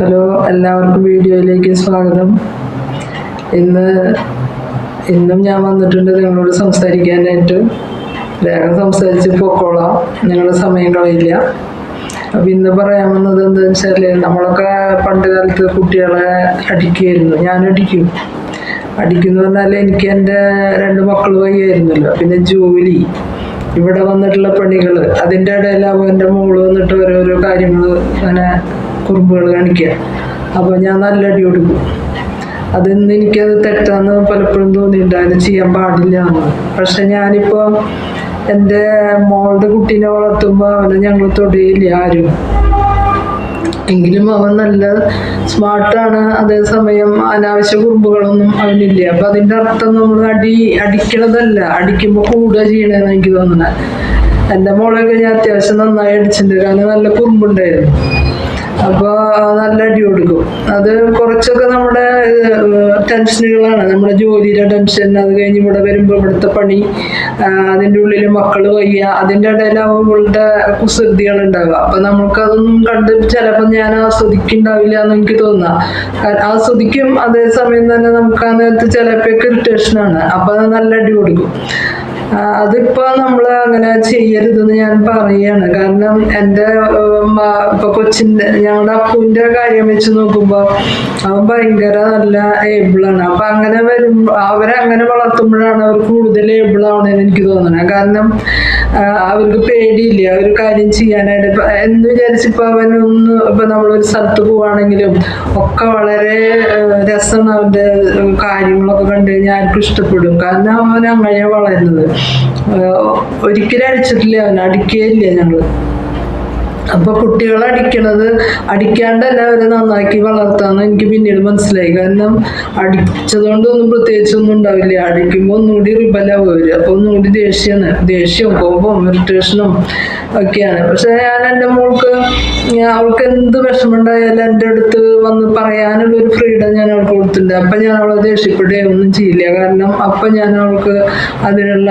Hello എല്ലാവർക്കും വീഡിയോയിലേക്ക് സ്വാഗതം. ഇന്ന് ഇന്നും ഞാൻ വന്നിട്ടുണ്ട് നിങ്ങളോട് സംസാരിക്കാനായിട്ട്. വേഗം സംസാരിച്ച് പൊക്കോളാം. നിങ്ങളുടെ സമയം കളയില്ല. അപ്പം ഇന്ന് പറയാൻ വന്നത് എന്താണെന്ന് വെച്ചാൽ നമ്മളൊക്കെ പണ്ട് കാലത്ത് കുട്ടികളെ അടിക്കുമായിരുന്നു ഞാൻ അടിക്കും. അടിക്കുന്നു പറഞ്ഞാൽ എനിക്ക് എന്റെ രണ്ട് മക്കൾ വയ്യായിരുന്നല്ലോ. പിന്നെ ജോലി. ഇവിടെ വന്നിട്ടുള്ള പണികൾ അതിന്റെ ഇടയിലാവും എന്റെ മോൾ വന്നിട്ട് ഓരോരോ കാര്യങ്ങൾ അങ്ങനെ കുറുമ്പുകൾ കാണിക്കുക. അപ്പോൾ ഞാൻ നല്ല അടി കൊടുക്കും അതിന്ന് എനിക്കത് തെറ്റാന്ന് പലപ്പോഴും തോന്നിയിട്ടുണ്ട്. അതിന് ചെയ്യാൻ പാടില്ല എന്ന്. പക്ഷെ ഞാനിപ്പോൾ എന്റെ മോളുടെ കുട്ടീനെ വളർത്തുമ്പോൾ അവനെ ഞങ്ങൾ തൊടിയില്ല ആരും. എങ്കിലും അവൻ നല്ല സ്മാർട്ടാണ്. അതേസമയം അനാവശ്യ കുറുമ്പുകളൊന്നും അവനില്ല. അപ്പൊ അതിന്റെ അർത്ഥം നമ്മൾ അടി അടിക്കണതല്ല. അടിക്കുമ്പോൾ കൂടുക ചെയ്യണമെന്ന് എനിക്ക് തോന്നുന്നത് എന്റെ മോളെയൊക്കെ ഞാൻ അത്യാവശ്യം നന്നായി അടിച്ചിട്ടുണ്ട്. കാരണം നല്ല കുറുമ്പുണ്ടായിരുന്നു. അപ്പോൾ നല്ല അടി കൊടുക്കും. അത് കുറച്ചൊക്കെ നമ്മുടെ ടെൻഷനുകളാണ്. നമ്മുടെ ജോലിയുടെ ടെൻഷൻ അത് കഴിഞ്ഞ് ഇവിടെ വരുമ്പോൾ ഇവിടുത്തെ പണി അതിന്റെ ഉള്ളിൽ മക്കൾ വയ്യ അതിന്റെ ഇടയിലാവും ഇവളുടെ കുസൃതികൾ ഉണ്ടാവുക അപ്പം നമുക്കതൊന്നും കണ്ട് ചിലപ്പോൾ ഞാൻ ആസ്വദിക്കുന്നുണ്ടാവില്ല എന്ന് എനിക്ക് തോന്നാം. ആസ്വദിക്കും അതേസമയം തന്നെ നമുക്ക് ആ നേരത്ത് ചിലപ്പോൾ ഇറിറ്റേഷനാണ് അപ്പം നല്ല അടി കൊടുക്കും. അതിപ്പോ നമ്മൾ അങ്ങനെ ചെയ്യരുതെന്ന് ഞാൻ പറയാണ്. കാരണം എന്റെ ഇപ്പൊ കൊച്ചിന്റെ ഞങ്ങളുടെ അപ്പൂന്റെ കാര്യം വെച്ച് നോക്കുമ്പോൾ അവൻ ഭയങ്കര നല്ല ഏബിളാണ് അപ്പൊ അങ്ങനെ വരും അവരങ്ങനെ വളർത്തുമ്പോഴാണ് അവർ കൂടുതൽ ഏബിൾ ആവണെന്ന് എനിക്ക് തോന്നണേ. കാരണം അവർക്ക് പേടിയില്ല? ഒരു കാര്യം ചെയ്യാനായിട്ട്. ഇപ്പൊ എന്ന് വിചാരിച്ചിപ്പോ അവനൊന്ന് ഇപ്പൊ നമ്മളൊരു സ്ഥലത്ത് പോവാണെങ്കിലും ഒക്കെ വളരെ രസമാണ് അവന്റെ കാര്യങ്ങളൊക്കെ കണ്ടു കഴിഞ്ഞാൽ ആർക്കും ഇഷ്ടപ്പെടും. കാരണം അവൻ അങ്ങനെ വളരുന്നത്. ഒരിക്കലും അടിച്ചിട്ടില്ല അവൻ അടിക്കുകയില്ല ഞങ്ങൾ. അപ്പൊ കുട്ടികളെ അടിക്കണത് അടിക്കാണ്ടല്ല അവരെ നന്നാക്കി വളർത്താന്ന് എനിക്ക് പിന്നീട് മനസ്സിലായി. കാരണം അടിച്ചതുകൊണ്ടൊന്നും പ്രത്യേകിച്ച് ഒന്നും ഉണ്ടാവില്ല. അടിക്കുമ്പോൾ ഒന്നുകൂടി റിബലാവും വരും. അപ്പൊ ഒന്നുകൂടി ദേഷ്യമാണ് ദേഷ്യവും കോപവും ഇറിറ്റേഷനും ഒക്കെയാണ്. പക്ഷെ ഞാൻ എന്റെ മോൾക്ക് അവൾക്ക് എന്ത് വിഷമമുണ്ടായാലും എന്റെ അടുത്ത് വന്ന് പറയാനുള്ള ഒരു ഫ്രീഡം ഞാൻ അവൾക്ക് കൊടുത്തിട്ടുണ്ട്. അപ്പൊ ഞാൻ അവളെ ദേഷ്യപ്പെടുകയോ ഒന്നും ചെയ്യില്ല. കാരണം അപ്പൊ ഞാൻ അവൾക്ക് അതിനുള്ള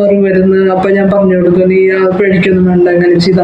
മറുമരുന്ന് അപ്പൊ ഞാൻ പറഞ്ഞു കൊടുക്കും നീ പേടിക്കൊന്നും വേണ്ട അങ്ങനെ ചെയ്താൽ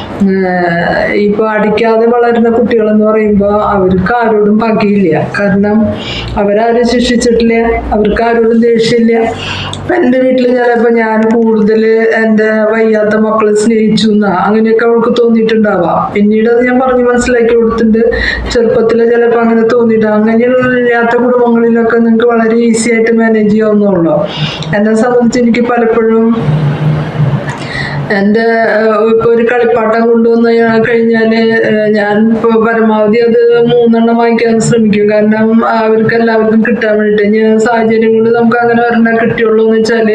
ഇപ്പൊ അടിക്കാതെ വളരുന്ന കുട്ടികൾ എന്ന് പറയുമ്പോൾ അവർക്ക് ആരോടും പകയില്ല. കാരണം അവരാരും ശിക്ഷിച്ചിട്ടില്ല അവർക്ക് ആരോടും ദേഷ്യമില്ല. ഇപ്പൊ എന്റെ വീട്ടിൽ ചിലപ്പോൾ ഞാൻ കൂടുതൽ എന്റെ വയ്യാത്ത മക്കളെ സ്നേഹിച്ചു എന്നാ അങ്ങനെയൊക്കെ അവൾക്ക് തോന്നിയിട്ടുണ്ടാവാം. പിന്നീട് അത് ഞാൻ പറഞ്ഞു മനസ്സിലാക്കി കൊടുത്തിട്ടുണ്ട്. ചെറുപ്പത്തിൽ ചിലപ്പോൾ അങ്ങനെ തോന്നിയിട്ട് അങ്ങനെയില്ലാത്ത കുടുംബങ്ങളിലൊക്കെ നിങ്ങൾക്ക് വളരെ ഈസി ആയിട്ട് മാനേജ് ചെയ്യാവുന്നുള്ളൂ എന്നെ സംബന്ധിച്ച് എനിക്ക് പലപ്പോഴും ഇപ്പൊ ഒരു കളിപ്പാട്ടം കൊണ്ടുവന്ന് കഴിഞ്ഞാൽ ഞാൻ ഇപ്പോൾ പരമാവധി അത് മൂന്നെണ്ണം വാങ്ങിക്കാൻ ശ്രമിക്കും. കാരണം അവർക്ക് എല്ലാവർക്കും കിട്ടാൻ വേണ്ടിയിട്ട് ഞാൻ സാഹചര്യം കൊണ്ട് നമുക്ക് അങ്ങനെ ഒരെണ്ണം കിട്ടിയുള്ളൂ എന്ന് വെച്ചാൽ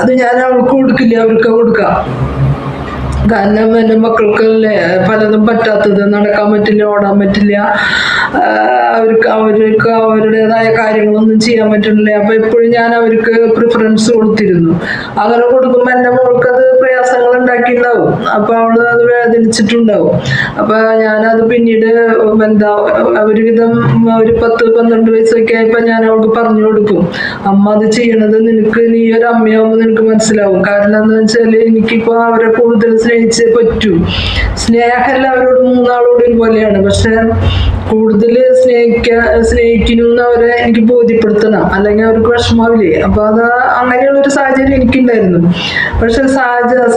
അത് ഞാൻ അവൾക്ക് കൊടുക്കില്ല അവർക്ക് കൊടുക്കാം. കാരണം എന്റെ മക്കൾക്കല്ലേ പലതും പറ്റാത്തത്. നടക്കാൻ പറ്റില്ല ഓടാൻ പറ്റില്ല. അവർക്ക് അവർക്ക് അവരുടേതായ കാര്യങ്ങളൊന്നും ചെയ്യാൻ പറ്റുന്നില്ല. അപ്പൊ എപ്പോഴും ഞാൻ അവർക്ക് പ്രിഫറൻസ് കൊടുത്തിരുന്നു. അങ്ങനെ കൊടുക്കുമ്പോൾ എന്റെ മോൾക്ക് അത് പ്രയാസങ്ങൾ ഉണ്ടാക്കിയിട്ടുണ്ടാവും. അപ്പൊ അവൾ അത് വേദനിച്ചിട്ടുണ്ടാവും. അപ്പൊ ഞാനത് പിന്നീട് എന്താ ഒരുവിധം ഒരു പത്ത് പന്ത്രണ്ട് വയസ്സൊക്കെ ആയപ്പോ ഞാൻ അവൾക്ക് പറഞ്ഞു കൊടുക്കും. അമ്മ അത് ചെയ്യണത് നിനക്ക് നീ ഒരു അമ്മയാവുമ്പോൾ നിനക്ക് മനസ്സിലാവും. കാരണം എന്താ വെച്ചാൽ എനിക്കിപ്പോ അവരെ കൂടുതൽ സ്നേഹിച്ചേ പറ്റൂ. സ്നേഹം അവരോട് മൂന്നാളോടും ഒരുപോലെയാണ്. പക്ഷെ കൂടുതൽ സ്നേഹിക്ക സ്നേഹിക്കുന്നു അവരെ എനിക്ക് ബോധ്യപ്പെടുത്തണം. അല്ലെങ്കിൽ അവർക്ക് വിഷമാവില്ലേ? അപ്പൊ അത് അങ്ങനെയുള്ള ഒരു സാഹചര്യം എനിക്കുണ്ടായിരുന്നു. പക്ഷെ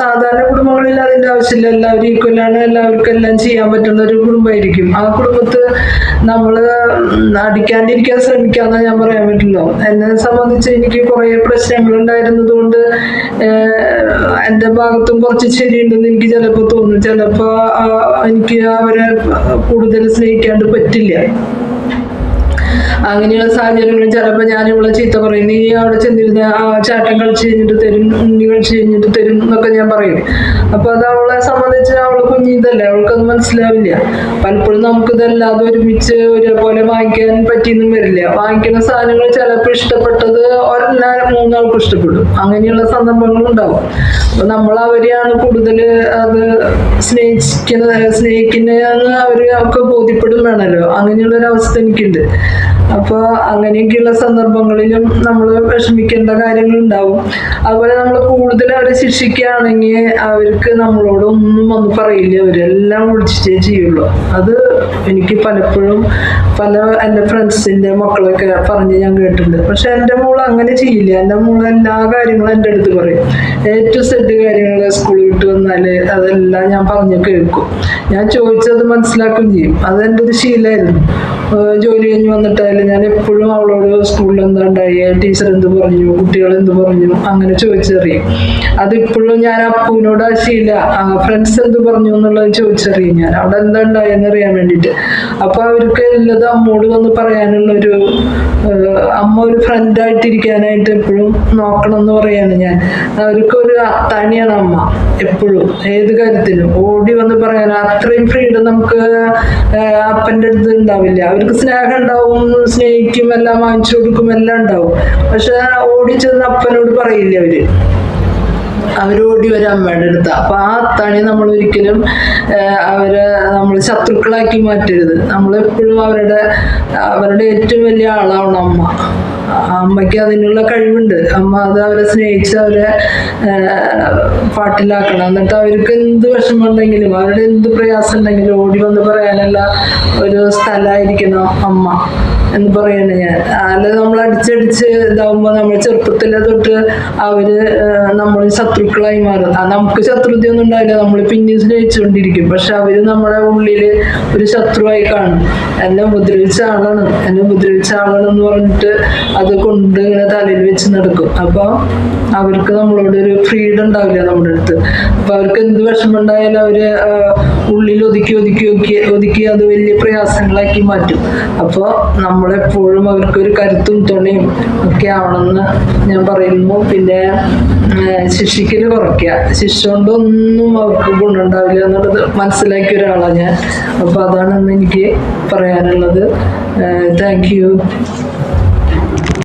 സാധാരണ കുടുംബങ്ങളിൽ അതിന്റെ ആവശ്യമില്ല. എല്ലാവരും ഈക്വലാണ് എല്ലാവർക്കും എല്ലാം ചെയ്യാൻ പറ്റുന്ന ഒരു കുടുംബമായിരിക്കും. ആ കുടുംബത്ത് നമ്മൾ ഉം അടിക്കാണ്ടിരിക്കാൻ ശ്രമിക്കാന്ന് ഞാൻ പറയാൻ പറ്റുള്ളൂ. എന്നെ സംബന്ധിച്ച് എനിക്ക് കുറെ പ്രശ്നങ്ങൾ ഉണ്ടായിരുന്നത് കൊണ്ട് എന്റെ ഭാഗത്തും കുറച്ച് ശരിയുണ്ടെന്ന് എനിക്ക് ചിലപ്പോൾ തോന്നും ചിലപ്പോൾ എനിക്ക് അവരെ കൂടുതൽ സ്നേഹിക്കാണ്ട് പറ്റില്ല. അങ്ങനെയുള്ള സാഹചര്യങ്ങളിൽ ചിലപ്പോൾ ഞാൻ ഇവിടെ ചീത്ത പറയും. നീ അവിടെ ചെന്നിരുന്ന ആ ചാട്ടം കളിച്ച് കഴിഞ്ഞിട്ട് തരും ഉണ്ണി കളിച്ച് കഴിഞ്ഞിട്ട് തരും എന്നൊക്കെ ഞാൻ പറയും. അപ്പൊ അത് അവളെ സംബന്ധിച്ച് അവൾ കുഞ്ഞിതല്ലേ അവൾക്കത് മനസ്സിലാവില്ല. പലപ്പോഴും നമുക്ക് ഇതല്ലാതെ ഒരുമിച്ച് ഒരേപോലെ വാങ്ങിക്കാൻ പറ്റിയെന്നും വരില്ല. വാങ്ങിക്കുന്ന സാധനങ്ങൾ ചിലപ്പോൾ ഇഷ്ടപ്പെട്ടത് ഒരെല്ലാം മൂന്നാൾക്കും ഇഷ്ടപ്പെടും. അങ്ങനെയുള്ള സന്ദർഭങ്ങളും ഉണ്ടാവും. അപ്പൊ നമ്മൾ അവരെയാണ് കൂടുതൽ അത് സ്നേഹിക്കുന്ന സ്നേഹിക്കുന്നതെന്ന് അവർ അവർക്ക് ബോധ്യപ്പെടും വേണമല്ലോ അങ്ങനെയുള്ള ഒരു അവസ്ഥ എനിക്കുണ്ട്. അപ്പോൾ അങ്ങനെയൊക്കെയുള്ള സന്ദർഭങ്ങളിലും നമ്മൾ വിഷമിക്കേണ്ട കാര്യങ്ങൾ ഉണ്ടാവും അതുപോലെ നമ്മൾ കൂടുതൽ അവരെ ശിക്ഷിക്കുകയാണെങ്കിൽ അവർക്ക് നമ്മളോട് ഒന്നും ഒന്നും പറയില്ല. അവരെല്ലാം വിളിച്ചിട്ടേ ചെയ്യുള്ളൂ. അത് എനിക്ക് പലപ്പോഴും പല എന്റെ ഫ്രണ്ട്സിന്റെ മക്കളൊക്കെ പറഞ്ഞ് ഞാൻ കേട്ടിട്ടുണ്ട്. പക്ഷെ എന്റെ മോൾ അങ്ങനെ ചെയ്യില്ല. എന്റെ മോൾ എല്ലാ കാര്യങ്ങളും എന്റെ അടുത്ത് പറയും. എ ടു സെഡ് കാര്യങ്ങൾ സ്കൂളിൽ വിട്ട് വന്നാൽ അതെല്ലാം ഞാൻ പറഞ്ഞു കേൾക്കും. ഞാൻ ചോദിച്ചത് മനസ്സിലാക്കുകയും ചെയ്യും. അതെന്റെ ഒരു ശീലമായിരുന്നു. ജോലി കഴിഞ്ഞ് വന്നിട്ടായാലും ഞാൻ എപ്പോഴും അവളോട് സ്കൂളിൽ എന്താ ഉണ്ടായി? ടീച്ചർ എന്ത് പറഞ്ഞു? കുട്ടികൾ എന്ത് പറഞ്ഞു? അങ്ങനെ ചോദിച്ചറിയും. അതിപ്പോഴും ഞാൻ അപ്പുവിനോട് ആ ശീല ഫ്രണ്ട്സ് എന്ത് പറഞ്ഞു? എന്നുള്ളത് ചോദിച്ചറിയും ഞാൻ. അവിടെ എന്താ ഉണ്ടായെന്ന് അറിയാൻ വേണ്ടിയിട്ട്. അപ്പൊ അവർക്ക് ഉള്ളത് അമ്മോട് വന്ന് പറയാനുള്ള ഒരു അമ്മ ഒരു ഫ്രണ്ടായിട്ടിരിക്കാനായിട്ട് എപ്പോഴും നോക്കണം എന്ന് പറയാണ് ഞാൻ. അവർക്ക് ഒരു അത്താണിയാണ് അമ്മ എപ്പോഴും. ഏത് കാര്യത്തിനും. ഓടി വന്ന് പറയാൻ അത്രയും ഫ്രീഡം നമുക്ക് അപ്പന്റെ അടുത്ത് ഉണ്ടാവില്ല. അവർക്ക് സ്നേഹം ഉണ്ടാവും സ്നേഹിക്കും എല്ലാം വാങ്ങിച്ചു കൊടുക്കും എല്ലാം ഉണ്ടാവും. പക്ഷെ ഓടി ചെന്ന് അപ്പനോട് പറയില്ല അവർ. അവരോടി വരും അമ്മയുടെ അടുത്ത്. അപ്പൊ ആ അത്താണി നമ്മൾ ഒരിക്കലും അവരെ നമ്മൾ ശത്രുക്കളാക്കി മാറ്റരുത്. നമ്മളെപ്പോഴും അവരുടെ അവരുടെ ഏറ്റവും വലിയ ആളാവണം അമ്മ. അമ്മയ്ക്ക് അതിനുള്ള കഴിവുണ്ട്. അമ്മ അത് അവരെ സ്നേഹിച്ച് അവരെ പാട്ടിലാക്കണം. എന്നിട്ട് അവർക്ക് എന്ത് വിഷമമുണ്ടെങ്കിലും അവരുടെ എന്ത് പ്രയാസം ഉണ്ടെങ്കിലും ഓടി വന്ന് പറയാനുള്ള ഒരു സ്ഥലമായിരിക്കണം അമ്മ. എന്ന് പറയുന്നത് ഞാൻ. അല്ല നമ്മൾ അടിച്ചടിച്ച് ഇതാവുമ്പോൾ നമ്മൾ ചെറുപ്പത്തിലെ തൊട്ട് അവർ നമ്മൾ ശത്രുക്കളായി മാറും. നമുക്ക് ശത്രുതയൊന്നും ഉണ്ടാവില്ല. നമ്മൾ പിന്നെയും സ്നേഹിച്ചുകൊണ്ടിരിക്കും. പക്ഷെ അവർ നമ്മുടെ ഉള്ളിൽ ഒരു ശത്രുവായി കാണും. എന്നെ ഉപദ്രവിച്ച ആളാണ്. എന്നെ ഉപദ്രവിച്ച ആളാണ് എന്ന് പറഞ്ഞിട്ട് അത് കൊണ്ട് ഇങ്ങനെ തലയിൽ വെച്ച് നടക്കും. അപ്പൊ അവർക്ക് നമ്മളോട് ഒരു ഫ്രീഡം ഉണ്ടാവില്ല നമ്മുടെ അടുത്ത്. അപ്പൊ അവർക്ക് എന്ത് വിഷമുണ്ടായാലും അവർ ഉള്ളിൽ ഒതുക്കി ഒതുക്കി ഒതുക്കി ഒതുക്കി അത് വലിയ പ്രയാസങ്ങളാക്കി മാറ്റും. അപ്പോൾ നമ്മളെപ്പോഴും അവർക്ക് ഒരു കരുത്തും തുണയും ഒക്കെ ആവണമെന്ന് ഞാൻ പറയുന്നു. പിന്നെ ശിക്ഷിക്കൽ കുറയ്ക്കുക. ശിക്ഷ കൊണ്ടൊന്നും അവർക്ക് ഗുണമുണ്ടാവില്ല എന്നുള്ളത് മനസ്സിലാക്കിയ ഒരാളാണ് ഞാൻ. അപ്പോൾ അതാണ് ഇന്ന് എനിക്ക് പറയാനുള്ളത്. Thank you